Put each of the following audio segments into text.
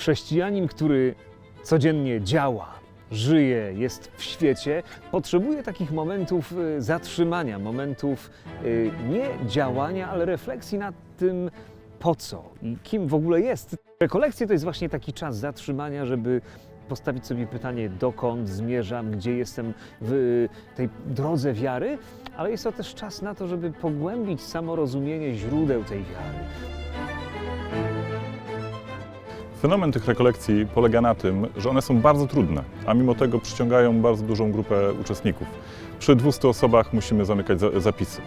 Chrześcijanin, który codziennie działa, żyje, jest w świecie, potrzebuje takich momentów y, zatrzymania, momentów y, nie działania, ale refleksji nad tym, po co i kim w ogóle jest. Rekolekcje to jest właśnie taki czas zatrzymania, żeby postawić sobie pytanie, dokąd zmierzam, gdzie jestem w y, tej drodze wiary, ale jest to też czas na to, żeby pogłębić samorozumienie źródeł tej wiary. Fenomen tych rekolekcji polega na tym, że one są bardzo trudne, a mimo tego przyciągają bardzo dużą grupę uczestników. Przy 200 osobach musimy zamykać za- zapisy.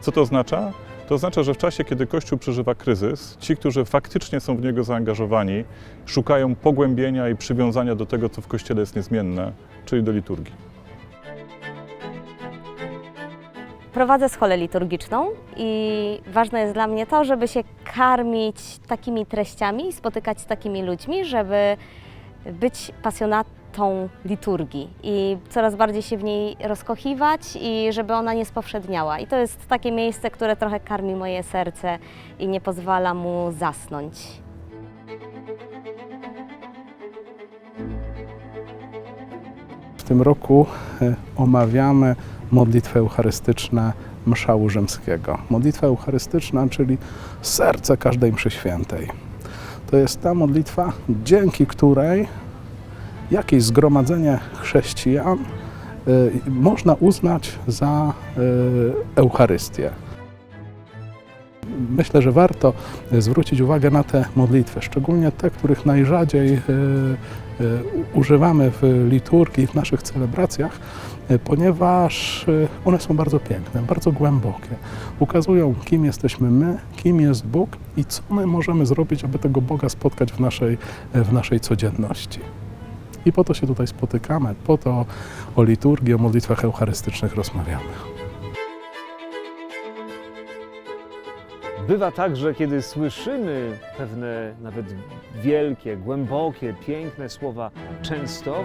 Co to oznacza? To oznacza, że w czasie, kiedy Kościół przeżywa kryzys, ci, którzy faktycznie są w niego zaangażowani, szukają pogłębienia i przywiązania do tego, co w Kościele jest niezmienne, czyli do liturgii. Prowadzę scholę liturgiczną i ważne jest dla mnie to, żeby się karmić takimi treściami, spotykać z takimi ludźmi, żeby być pasjonatą liturgii i coraz bardziej się w niej rozkochiwać i żeby ona nie spowszedniała. I to jest takie miejsce, które trochę karmi moje serce i nie pozwala mu zasnąć. W tym roku e, omawiamy modlitwę eucharystyczną mszału rzymskiego. Modlitwa eucharystyczna, czyli serce każdej mszy świętej. To jest ta modlitwa, dzięki której jakieś zgromadzenie chrześcijan e, można uznać za e, Eucharystię. Myślę, że warto zwrócić uwagę na te modlitwy, szczególnie te, których najrzadziej e, e, używamy w liturgii, w naszych celebracjach, ponieważ e, one są bardzo piękne, bardzo głębokie. Ukazują, kim jesteśmy my, kim jest Bóg i co my możemy zrobić, aby tego Boga spotkać w naszej, w naszej codzienności. I po to się tutaj spotykamy, po to o liturgii, o modlitwach eucharystycznych rozmawiamy. Bywa tak, że kiedy słyszymy pewne nawet wielkie, głębokie, piękne słowa często,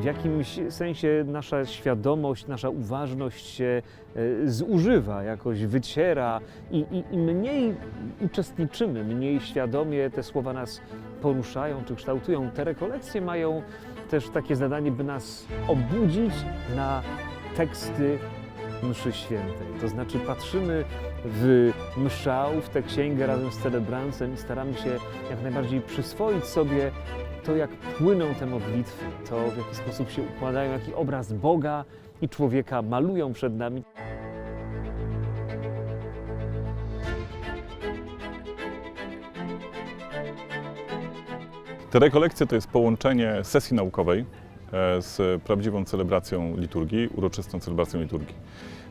w jakimś sensie nasza świadomość, nasza uważność się e, zużywa, jakoś wyciera i, i, i mniej uczestniczymy, mniej świadomie te słowa nas poruszają czy kształtują. Te rekolekcje mają też takie zadanie, by nas obudzić na teksty mszy świętej. To znaczy patrzymy w mszał, w tę księgę razem z celebrancem i staramy się jak najbardziej przyswoić sobie to, jak płyną te modlitwy, to w jaki sposób się układają, jaki obraz Boga i człowieka malują przed nami. Te rekolekcje to jest połączenie sesji naukowej z prawdziwą celebracją liturgii, uroczystą celebracją liturgii.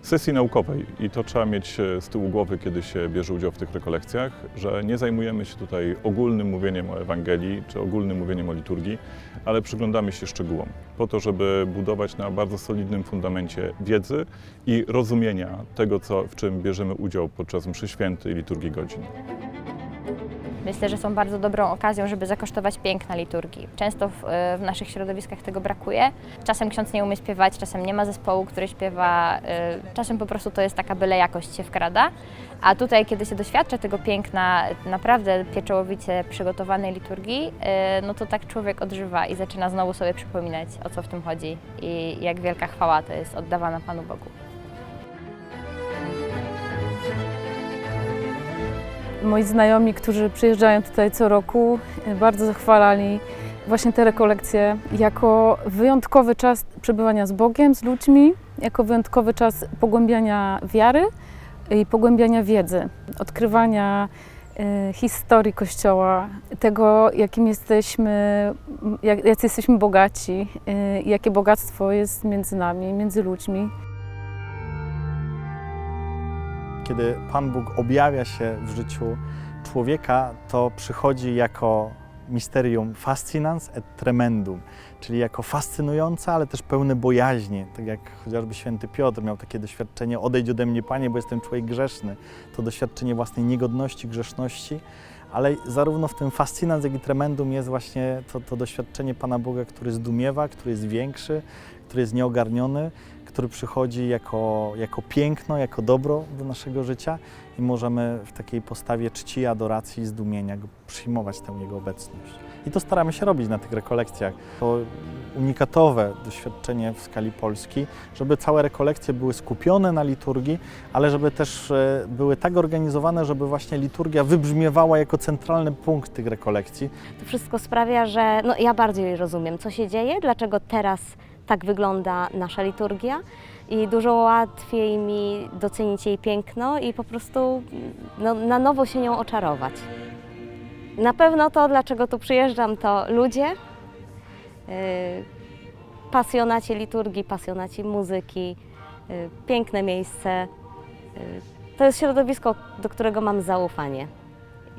Sesji naukowej i to trzeba mieć e, z tyłu głowy, kiedy się bierze udział w tych rekolekcjach, że nie zajmujemy się tutaj ogólnym mówieniem o Ewangelii czy ogólnym mówieniem o liturgii, ale przyglądamy się szczegółom, po to, żeby budować na bardzo solidnym fundamencie wiedzy i rozumienia tego, co, w czym bierzemy udział podczas mszy świętej i liturgii godzin. Myślę, że są bardzo dobrą okazją, żeby zakosztować piękna liturgii. Często w, e, w naszych środowiskach tego brakuje. Czasem ksiądz nie umie śpiewać, czasem nie ma zespołu, który śpiewa, e, czasem po prostu to jest taka byle jakość się wkrada. A tutaj, kiedy się doświadcza tego piękna, naprawdę pieczołowicie przygotowanej liturgii, e, no to tak człowiek odżywa i zaczyna znowu sobie przypominać, o co w tym chodzi i jak wielka chwała to jest oddawana Panu Bogu. Moi znajomi, którzy przyjeżdżają tutaj co roku, e, bardzo zachwalali właśnie te rekolekcje jako wyjątkowy czas przebywania z Bogiem, z ludźmi, jako wyjątkowy czas pogłębiania wiary i pogłębiania wiedzy, odkrywania e, historii Kościoła, tego, jakim jesteśmy, jak, jacy jesteśmy bogaci, e, jakie bogactwo jest między nami, między ludźmi. Kiedy Pan Bóg objawia się w życiu człowieka, to przychodzi jako misterium fascinans et tremendum, czyli jako fascynujące, ale też pełne bojaźni. Tak jak chociażby święty Piotr miał takie doświadczenie: odejdź ode mnie, Panie, bo jestem człowiek grzeszny. To doświadczenie własnej niegodności, grzeszności, ale zarówno w tym fascinans, jak i tremendum jest właśnie to, to doświadczenie Pana Boga, który zdumiewa, który jest większy, który jest nieogarniony, który przychodzi jako, jako piękno, jako dobro do naszego życia i możemy w takiej postawie czci, adoracji i zdumienia przyjmować tę Jego obecność. I to staramy się robić na tych rekolekcjach. To unikatowe doświadczenie w skali Polski, żeby całe rekolekcje były skupione na liturgii, ale żeby też e, były tak organizowane, żeby właśnie liturgia wybrzmiewała jako centralny punkt tych rekolekcji. To wszystko sprawia, że no, ja bardziej rozumiem, co się dzieje, dlaczego teraz tak wygląda nasza liturgia i dużo łatwiej mi docenić jej piękno i po prostu no, na nowo się nią oczarować. Na pewno to, dlaczego tu przyjeżdżam, to ludzie, yy, pasjonaci liturgii, pasjonaci muzyki, yy, piękne miejsce. Yy, to jest środowisko, do którego mam zaufanie.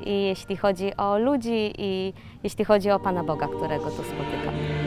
I jeśli chodzi o ludzi, i jeśli chodzi o Pana Boga, którego tu spotykam.